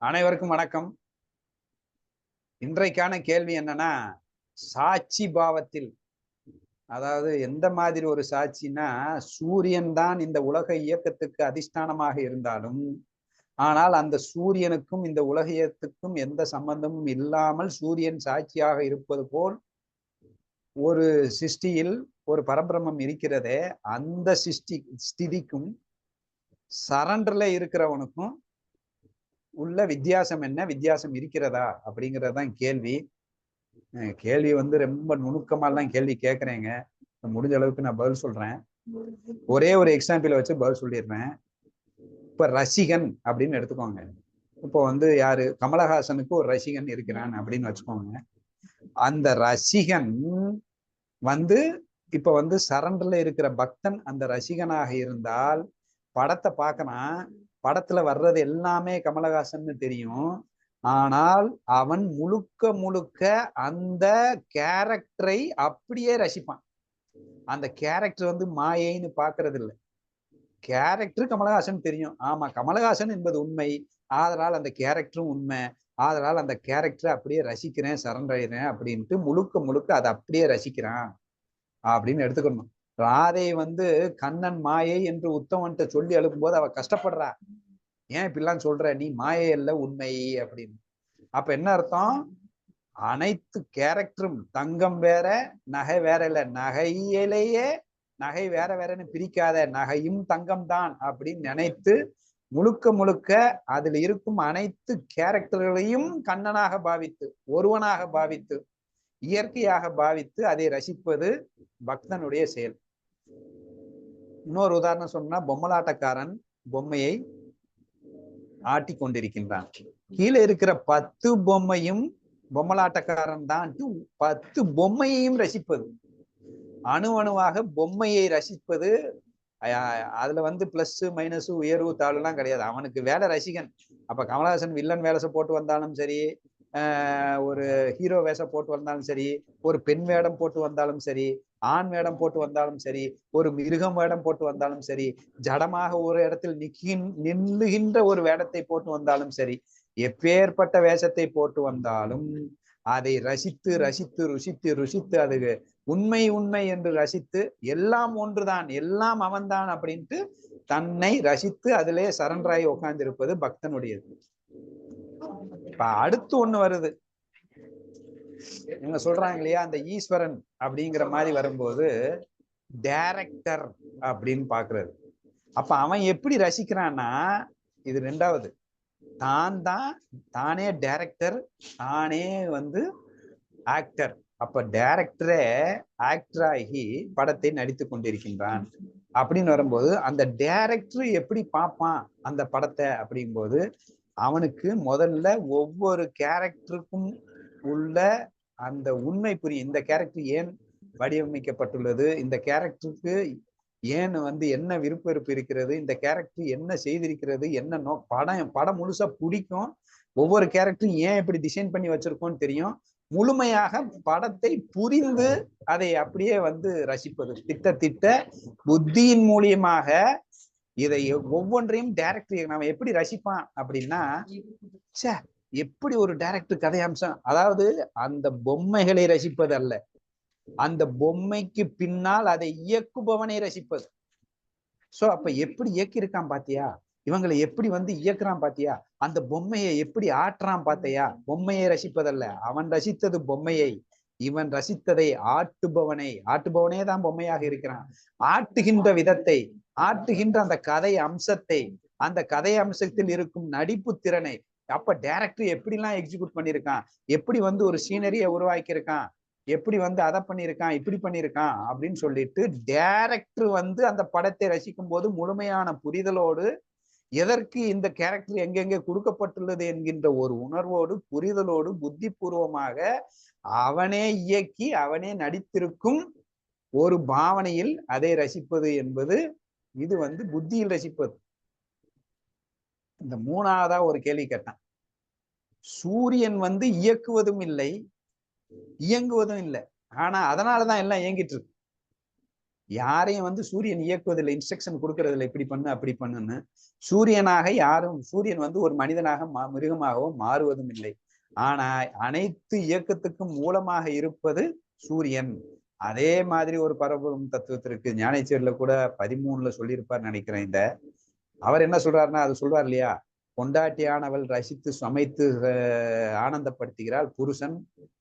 அனைவருக்கும் வணக்கம். இன்றைக்கான கேள்வி என்னன்னா சாட்சி பாவத்தில் அதாவது எந்த மாதிரி ஒரு சாட்சினா சூரியன் தான் இந்த உலக இயக்கத்துக்கு அதிஷ்டானமாக இருந்தாலும் ஆனால் அந்த சூரியனுக்கும் இந்த உலக இயக்கத்துக்கும் எந்த சம்பந்தமும் இல்லாமல் சூரியன் சாட்சியாக இருப்பது போல் ஒரு சிருஷ்டியில் ஒரு பரபிரமம் இருக்கிறதே அந்த சிஷ்டி ஸ்திதிக்கும் சரண்டர்ல இருக்கிறவனுக்கும் உள்ள வித்தியாசம் என்ன? வித்தியாசம் இருக்கிறதா? அப்படிங்கறதுதான் கேள்வி. கேள்வி வந்து ரொம்ப நுணுக்கமாலாம் கேள்வி கேட்குறேங்க. முடிஞ்ச அளவுக்கு நான் பதில் சொல்றேன். ஒரே ஒரு எக்ஸாம்பிள் வச்சு பதில் சொல்லிடுறேன். இப்ப ரசிகன் அப்படின்னு எடுத்துக்கோங்க. இப்போ வந்து யாரு? கமலஹாசனுக்கு ஒரு ரசிகன் இருக்கிறான் அப்படின்னு வச்சுக்கோங்க. அந்த ரசிகன் வந்து இப்ப வந்து சரண்டர்ல இருக்கிற பக்தன் அந்த ரசிகனாக இருந்தால் படத்தை பார்க்கறான் படத்துல வர்றது எல்லாமே கமலஹாசன் தெரியும். ஆனால் அவன் முழுக்க முழுக்க அந்த கேரக்டரை அப்படியே ரசிப்பான். அந்த கேரக்டர் வந்து மாயைன்னு பாக்குறது இல்லை கேரக்டர் கமலஹாசன் தெரியும். ஆமா கமலஹாசன் என்பது உண்மை. ஆதலால் அந்த கேரக்டரும் உண்மை. ஆதலால் அந்த கேரக்டரை அப்படியே ரசிக்கிறேன் சரண்டர் அப்படின்ட்டு முழுக்க முழுக்க அதை அப்படியே ரசிக்கிறான் அப்படின்னு எடுத்துக்கணும். ராதை வந்து கண்ணன் மாயை என்று உத்தமன்ட்ட சொல்லி அழுப்பும் போது அவ கஷ்டப்படுறா. ஏன் இப்படிலாம் சொல்ற? நீ மாயை இல்ல உண்மை அப்படின்னு. அப்ப என்ன அர்த்தம்? அனைத்து கேரக்டரும் தங்கம் வேற நகை வேற இல்ல. நகையிலேயே நகை வேற வேறன்னு பிரிக்காத நகையும் தங்கம் தான் அப்படின்னு நினைத்து முழுக்க முழுக்க அதில் இருக்கும் அனைத்து கேரக்டர்களையும் கண்ணனாக பாவித்து ஒருவனாக பாவித்து இயற்கையாக பாவித்து அதை ரசிப்பது பக்தனுடைய செயல். இன்னொரு உதாரணம் சொன்னா பொம்மலாட்டக்காரன் பொம்மையை ஆட்டி கொண்டிருக்கின்றான். கீழே இருக்கிற பத்து பொம்மையும் பொம்மலாட்டக்காரன் தான். பத்து பொம்மையையும் ரசிப்பது. அணு அணுவாக பொம்மையை ரசிப்பது அதுல வந்து பிளஸ் மைனஸ் உயர்வு தாழ்வுலாம் கிடையாது. அவனுக்கு வேலை ரசிகன். அப்ப கமலஹாசன் வில்லன் வேலை போட்டு வந்தாலும் சரி ஒரு ஹீரோ வேஷம் போட்டு வந்தாலும் சரி ஒரு பெண் வேடம் போட்டு வந்தாலும் சரி ஆண் வேடம் போட்டு வந்தாலும் சரி ஒரு மிருகம் வேடம் போட்டு வந்தாலும் சரி ஜடமாக ஒரு இடத்தில் நிக்கின் நின்றுகின்ற ஒரு வேடத்தை போட்டு வந்தாலும் சரி எப்பேற்பட்ட வேஷத்தை போட்டு வந்தாலும் அதை ரசித்து ரசித்து ருசித்து ருசித்து அது உண்மை உண்மை என்று ரசித்து எல்லாம் ஒன்றுதான் எல்லாம் அவன்தான் அப்படின்ட்டு தன்னை ரசித்து அதிலே சரண்டராய் உட்கார்ந்திருப்பது பக்தனுடையது. இப்ப அடுத்து ஒண்ணு வருது. இவங்க சொல்றாங்க இல்லையா அந்த ஈஸ்வரன் அப்படிங்கிற மாதிரி வரும்போது டைரக்டர் அப்படின்னு பாக்குறது அப்ப அவன் எப்படி ரசிக்கிறான்னா இது ரெண்டாவது தான் தான் தானே டைரக்டர் தானே வந்து ஆக்டர் அப்ப டைரக்டரே ஆக்டர் ஆகி படத்தை நடித்து கொண்டிருக்கின்றான். அப்படின்னு வரும்போது அந்த டைரக்டர் எப்படி பார்ப்பான் அந்த படத்தை அப்படிங்கும்போது அவனுக்கு முதல்ல ஒவ்வொரு கேரக்டருக்கும் உள்ள அந்த உண்மை புரியும். இந்த கேரக்டர் ஏன் வடிவமைக்கப்பட்டுள்ளது? இந்த கேரக்டருக்கு ஏன் வந்து என்ன விருப்ப வெறுப்பு இருக்கிறது? இந்த கேரக்டர் என்ன செய்திருக்கிறது? என்ன நோ படம் படம் முழுசா பிடிக்கும். ஒவ்வொரு கேரக்டரும் ஏன் இப்படி டிசைன் பண்ணி வச்சிருக்கோம்னு தெரியும். முழுமையாக படத்தை புரிந்து அதை அப்படியே வந்து ரசிப்பது. திட்ட திட்ட புத்தியின் மூலியமாக இதை ஒவ்வொன்றையும் டைரக்டர் நம்ம எப்படி ரசிப்பான் அப்படின்னா சே எப்படி ஒரு டைரக்டர் கதையம்சம்? அதாவது அந்த பொம்மைகளை ரசிப்பது அல்ல. அந்த பொம்மைக்கு பின்னால் அதை இயக்குபவனை ரசிப்பது. சோ அப்ப எப்படி இயக்கியிருக்கான் பாத்தியா? இவங்களை எப்படி வந்து இயக்குறான் பாத்தியா? அந்த பொம்மையை எப்படி ஆட்டுறான் பாத்தையா? பொம்மையை ரசிப்பதல்ல. அவன் ரசித்தது பொம்மையை. இவன் ரசித்ததை ஆட்டுபவனை. ஆட்டுபவனே தான் பொம்மையாக இருக்கிறான். ஆட்டுகின்ற விதத்தை ஆட்டுகின்ற அந்த கதை அம்சத்தை அந்த கதை அம்சத்தில் இருக்கும் நடிப்பு திறனை அப்ப டைரக்டர் எப்படிலாம் எக்ஸிக்யூட் பண்ணியிருக்கான்? எப்படி வந்து ஒரு சீனரியை உருவாக்கியிருக்கான்? எப்படி வந்து அதை பண்ணியிருக்கான்? இப்படி பண்ணியிருக்கான்? அப்படின்னு சொல்லிட்டு டேரக்டர் வந்து அந்த படத்தை ரசிக்கும் போது முழுமையான புரிதலோடு எதற்கு இந்த கேரக்டர் எங்கெங்கே கொடுக்கப்பட்டுள்ளது என்கின்ற ஒரு உணர்வோடு புரிதலோடு புத்தி பூர்வமாக அவனே இயக்கி அவனே நடித்திருக்கும் ஒரு பாவனையில் அதை ரசிப்பது என்பது இது வந்து புத்தியில் ரசிப்பது. இந்த மூணாவதா ஒரு கேள்வி கேட்டான். சூரியன் வந்து இயக்குவதும் இல்லை இயங்குவதும் இல்லை. ஆனா அதனாலதான் எல்லாம் இயங்கிட்டு இருக்கு. யாரையும் வந்து சூரியன் இயக்குவதில்லை இன்ஸ்ட்ரக்ஷன் கொடுக்கறதில்ல இப்படி பண்ணு அப்படி பண்ணுன்னு. சூரியனாக யாரும் சூரியன் வந்து ஒரு மனிதனாக மிருகமாகவும் மாறுவதும் இல்லை. ஆனா அனைத்து இயக்கத்துக்கும் மூலமாக இருப்பது சூரியன். அதே மாதிரி ஒரு பரபுரம் தத்துவத்திற்கு ஞானேச்சேரியில கூட பதிமூணுல சொல்லியிருப்பார் நினைக்கிறேன் இந்த. அவர் என்ன சொல்றாருன்னா அது சொல்றார் இல்லையா? கொண்டாட்டியானவள் ரசித்து சமைத்து ஆனந்தப்படுத்துகிறாள். புருஷன்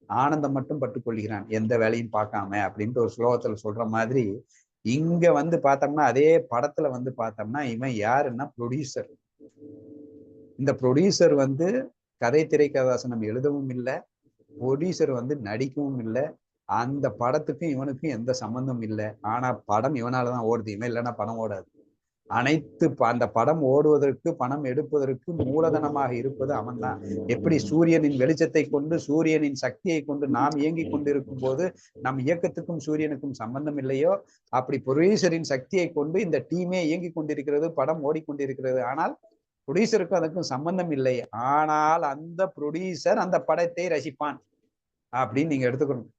ஆனந்தம் மட்டும் பட்டுக்கொள்கிறான். எந்த வேலையும் பார்க்காம அப்படின்ட்டு ஒரு ஸ்லோகத்துல சொல்ற மாதிரி இங்க வந்து பார்த்தோம்னா அதே படத்துல வந்து பார்த்தோம்னா இவன் யாருன்னா ப்ரொடியூசர் இந்த ப்ரொடியூசர் வந்து கதை திரைக்கதாசனம் எழுதவும் இல்லை. ப்ரொடியூசர் வந்து நடிக்கவும் இல்லை. அந்த படத்துக்கும் இவனுக்கும் எந்த சம்பந்தம் இல்லை. ஆனா படம் இவனாலதான் ஓடுது. இவன் இல்லைன்னா படம் ஓடாது. அனைத்து அந்த படம் ஓடுவதற்கு பணம் எடுப்பதற்கு மூலதனமாக இருப்பது அவன்தான். எப்படி சூரியனின் வெளிச்சத்தை கொண்டு சூரியனின் சக்தியை கொண்டு நாம் இயங்கி கொண்டிருக்கும் போது நம் இயக்கத்துக்கும் சூரியனுக்கும் சம்பந்தம் இல்லையோ? அப்படி ப்ரொடியூசரின் சக்தியை கொண்டு இந்த டீமே இயங்கி கொண்டிருக்கிறது படம் ஓடிக்கொண்டிருக்கிறது. ஆனால் ப்ரொடியூசருக்கும் அதுக்கும் சம்பந்தம் இல்லை. ஆனால் அந்த ப்ரொடியூசர் அந்த படத்தை ரசிப்பான். அப்படின்னு நீங்க எடுத்துக்கணும்.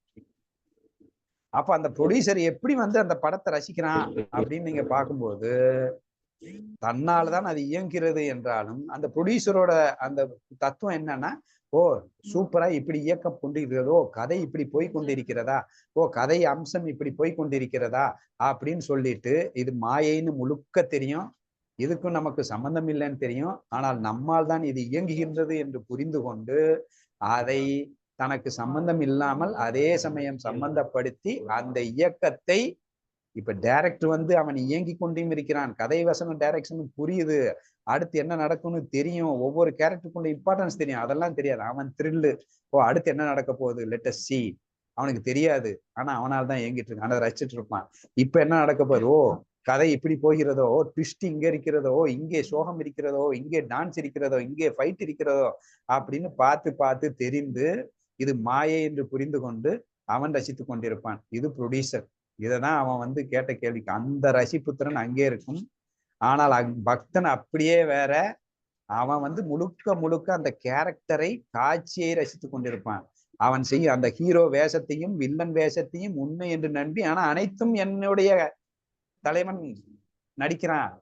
அப்ப அந்த ப்ரொடியூசர் எப்படி வந்து அந்த படத்தை ரசிக்கிறான் அப்படின்னு நீங்க பார்க்கும்போது தன்னால்தான் அது இயங்குகிறது என்றாலும் அந்த ப்ரொடியூசரோட அந்த தத்துவம் என்னன்னா ஓ சூப்பரா இப்படி இயக்கம் கொண்டிருக்கிறதோ கதை இப்படி போய் கொண்டிருக்கிறதா ஓ கதை அம்சம் இப்படி போய் கொண்டிருக்கிறதா அப்படின்னு சொல்லிட்டு இது மாயைன்னு முழுக்க தெரியும். இதுக்கும் நமக்கு சம்பந்தம் இல்லைன்னு தெரியும். ஆனால் நம்மால் தான் இது இயங்குகின்றது என்று புரிந்து கொண்டு அதை தனக்கு சம்பந்தம் இல்லாமல் அதே சமயம் சம்பந்தப்படுத்தி அந்த இயக்கத்தை இப்ப டைரக்ட் வந்து அவன் இயங்கி கொண்டும் இருக்கிறான். கதை வசனம் டைரக்ஷனும் புரியுது. அடுத்து என்ன நடக்கும்னு தெரியும். ஒவ்வொரு கேரக்டருக்குள்ள இம்பார்ட்டன்ஸ் தெரியும். அதெல்லாம் தெரியாது. அவன் த்ரில்லு ஓ அடுத்து என்ன நடக்க போகுது? லெட்டஸ் சி அவனுக்கு தெரியாது. ஆனா அவனால் தான் இயங்கிட்டு இருக்கான். அதை ரசிச்சுட்டு இருப்பான். இப்ப என்ன நடக்க போகுது? ஓ கதை இப்படி போகிறதோ? ட்விஸ்ட் இங்க இருக்கிறதோ? இங்கே சோகம் இருக்கிறதோ? இங்கே டான்ஸ் இருக்கிறதோ? இங்கே ஃபைட் இருக்கிறதோ? அப்படின்னு பார்த்து பார்த்து தெரிந்து இது மாயை என்று புரிந்து கொண்டு அவன் ரசித்து கொண்டிருப்பான். இது ப்ரொடியூசர் இததான் அவன் வந்து கேட்ட கேள்விக்கு அந்த ரசிப்புத்திரன் அங்கே இருக்கும். ஆனால் பக்தன் அப்படியே வேற அவன் வந்து முழுக்க முழுக்க அந்த கேரக்டரை காட்சியை ரசித்து கொண்டிருப்பான். அவன் செய்ய அந்த ஹீரோ வேஷத்தையும் வில்லன் வேஷத்தையும் உண்மை என்று நம்பி ஆனா அனைத்தும் என்னுடைய தலைவன் நடிக்கிறான்.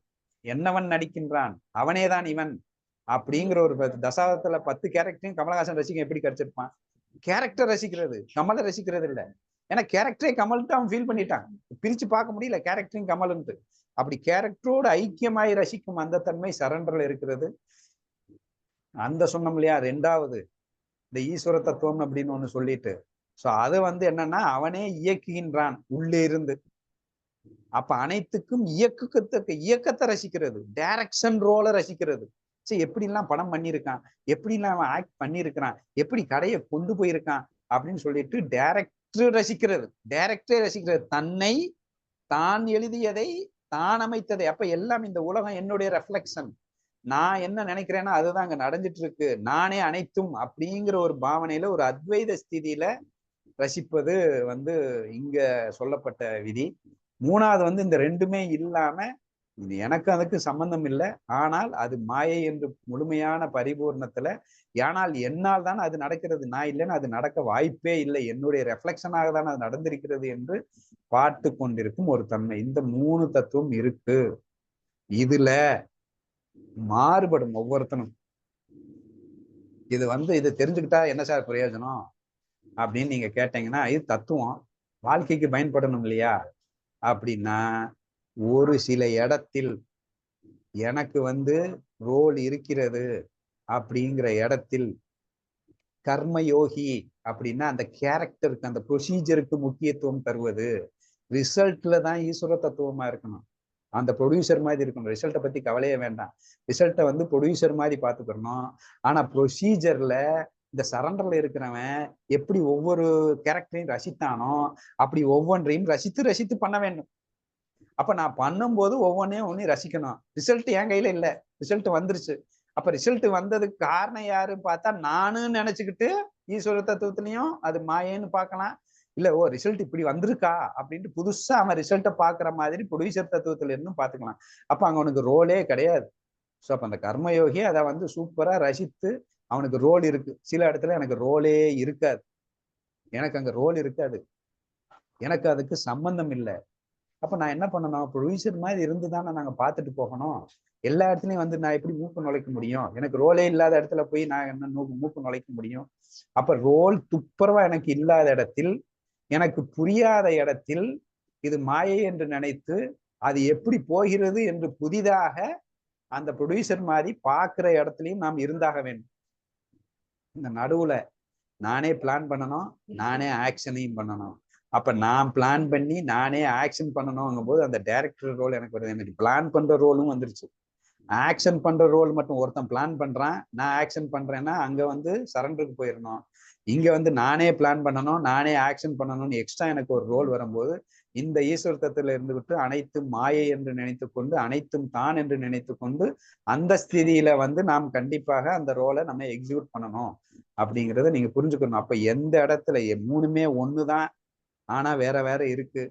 என்னவன் நடிக்கின்றான்? அவனேதான் இவன். அப்படிங்கிற ஒரு தசாவத்துல பத்து கேரக்டரையும் கமலஹாசன் ரசிகம் எப்படி கிடைச்சிருப்பான்? கேரக்டர் ரசிக்கிறது கமலை ரசிக்கிறது இல்ல. ஏன்னா கேரக்டரே கமல் அவன் ஃபீல் பண்ணிட்டான். பிரிச்சு பார்க்க முடியல கேரக்டரையும் கமல்ன்ட்டு. அப்படி கேரக்டரோடு ஐக்கியமாய் ரசிக்கும் அந்த தன்மை சரண்டர்ல இருக்கிறது. அந்த சொன்னோம் இல்லையா ரெண்டாவது இந்த ஈஸ்வர தத்துவம் அப்படின்னு ஒண்ணு சொல்லிட்டு. சோ அது வந்து என்னன்னா அவனே இயக்குகின்றான் உள்ளே இருந்து. அப்ப அனைத்துக்கும் இயக்கத்துக்கு இயக்கத்தை ரசிக்கிறது டைரக்ஷன் ரோலை ரசிக்கிறது. சரி எப்படிலாம் படம் பண்ணியிருக்கான் எப்படிலாம் அவன் ஆக்ட் பண்ணியிருக்கிறான் எப்படி கடையை கொண்டு போயிருக்கான்? அப்படின்னு சொல்லிட்டு டேரக்டர் ரசிக்கிறது. டேரக்டரே ரசிக்கிறது. தன்னை தான் எழுதியதை தான் அமைத்ததை. அப்ப எல்லாம் இந்த உலகம் என்னுடைய ரெஃப்ளெக்ஷன் நான் என்ன நினைக்கிறேன்னா அதுதான் அங்க நடந்துட்டு இருக்கு நானே அனைத்தும் அப்படிங்கிற ஒரு பாவனையில ஒரு அத்வைத ஸ்திதியில ரசிப்பது வந்து இங்க சொல்லப்பட்ட விதி. மூணாவது வந்து இந்த ரெண்டுமே இல்லாம இது எனக்கு அதுக்கு சம்பந்தம் இல்லை. ஆனால் அது மாயை என்று முழுமையான பரிபூர்ணத்துல ஏனால் என்னால் தான் அது நடக்கிறது நான் இல்லைன்னு அது நடக்க வாய்ப்பே இல்லை. என்னுடைய ரெஃப்ளெக்ஷனாக தான் அது நடந்திருக்கிறது என்று பாட்டு கொண்டிருக்கும் ஒரு தன்மை. இந்த மூணு தத்துவம் இருக்கு. இதுல மாறுபடும் ஒவ்வொருத்தனும். இது வந்து இதை தெரிஞ்சுக்கிட்டா என்ன சார் பிரயோஜனம்? அப்படின்னு நீங்க கேட்டீங்கன்னா இது தத்துவம். வாழ்க்கைக்கு பயன்படணும் இல்லையா? அப்படின்னா ஒரு சில இடத்தில் எனக்கு வந்து ரோல் இருக்கிறது அப்படிங்கிற இடத்தில் கர்மயோகி அப்படின்னா அந்த கேரக்டருக்கு அந்த ப்ரொசீஜருக்கு முக்கியத்துவம் தருவது. ரிசல்ட்ல தான் ஈஸ்வர தத்துவமா இருக்கணும். அந்த ப்ரொடியூசர் மாதிரி இருக்கணும். ரிசல்ட்டை பத்தி கவலையே வேண்டாம். ரிசல்ட்டை வந்து ப்ரொடியூசர் மாதிரி பார்த்துக்கிறணும் ஆனா ப்ரொசீஜர்ல இந்த சரண்டர்ல இருக்கிறவன் எப்படி ஒவ்வொரு கேரக்டரையும் ரசித்தானோ அப்படி ஒவ்வொன்றையும் ரசித்து ரசித்து பண்ண வேண்டும். அப்ப நான் பண்ணும்போது ஒவ்வொன்றையும் ஒன்றையும் ரசிக்கணும். ரிசல்ட் என் கையில இல்லை. ரிசல்ட் வந்துருச்சு. அப்ப ரிசல்ட் வந்ததுக்கு காரணம் யாருன்னு பார்த்தா நானும் நினைச்சுக்கிட்டு ஈஸ்வர தத்துவத்திலையும் அது மாயேன்னு பார்க்கலாம். இல்ல ஓ ரிசல்ட் இப்படி வந்திருக்கா அப்படின்ட்டு புதுசா அவன் ரிசல்ட்டை பாக்குற மாதிரி ப்ரொடியூசர் தத்துவத்துல இருந்தும் பாத்துக்கலாம் அப்ப அங்க அவனுக்கு ரோலே கிடையாது. ஸோ அப்ப அந்த கர்மயோகி அதை வந்து சூப்பரா ரசித்து அவனுக்கு ரோல் இருக்கு. சில இடத்துல எனக்கு ரோலே இருக்காது. எனக்கு அங்க ரோல் இருக்காது. எனக்கு அதுக்கு சம்பந்தம் இல்லை. அப்ப நான் என்ன பண்ணணும்? ப்ரொடியூசர் மாதிரி இருந்து தானே நாங்க பார்த்துட்டு போகணும். எல்லா இடத்துலயும் வந்து நான் எப்படி மூப்பு நுழைக்க முடியும்? எனக்கு ரோலே இல்லாத இடத்துல போய் நான் என்ன மூக்கு மூக்கு நுழைக்க முடியும்? அப்ப ரோல் துப்புரவா எனக்கு இல்லாத இடத்தில் எனக்கு புரியாத இடத்தில் இது மாயை என்று நினைத்து அது எப்படி போகிறது என்று புதிதாக அந்த ப்ரொடியூசர் மாதிரி பார்க்குற இடத்துலையும் நாம் இருந்தாக வேண்டும். இந்த நடுவுல நானே பிளான் பண்ணணும் நானே ஆக்ஷனையும் பண்ணணும். அப்ப நான் பிளான் பண்ணி நானே ஆக்ஷன் பண்ணணுங்கும் போது அந்த டைரக்டர் ரோல் எனக்கு வருது. எனக்கு பிளான் பண்ற ரோலும் வந்துருச்சு. ஆக்ஷன் பண்ற ரோல் மட்டும் ஒருத்தன் பிளான் பண்றான். நான் ஆக்ஷன் பண்றேன்னா அங்க வந்து சரண்டருக்கு போயிடணும் இங்க வந்து நானே பிளான் பண்ணணும். நானே ஆக்ஷன் பண்ணணும்னு எக்ஸ்ட்ரா எனக்கு ஒரு ரோல் வரும்போது இந்த ஈஸ்வரத்தத்துல இருந்துவிட்டு அனைத்தும் மாயை என்று நினைத்து கொண்டு அனைத்தும் தான் என்று நினைத்து கொண்டு அந்த ஸ்திதியில வந்து நாம் கண்டிப்பாக அந்த ரோலை நம்ம எக்ஸிக்யூட் பண்ணணும். அப்படிங்கிறத நீங்க புரிஞ்சுக்கணும். அப்ப எந்த இடத்துல மூணுமே ஒண்ணுதான். ஆனா வேற வேற இருக்கு.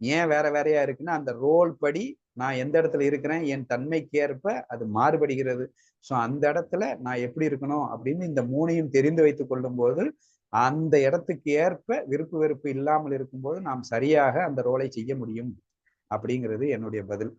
ஏன் வேற வேறையா இருக்குன்னா அந்த ரோல் படி நான் எந்த இடத்துல இருக்கிறேன் என் தன்மைக்கு ஏற்ப அது மாறுபடுகிறது. ஸோ அந்த இடத்துல நான் எப்படி இருக்கணும் அப்படின்னு இந்த மூணையும் தெரிந்து வைத்துக் கொள்ளும் போது அந்த இடத்துக்கு ஏற்ப விருப்பு வெறுப்பு இல்லாமல் இருக்கும்போது நாம் சரியாக அந்த ரோலை செய்ய முடியும் அப்படிங்கிறது என்னுடைய பதில்.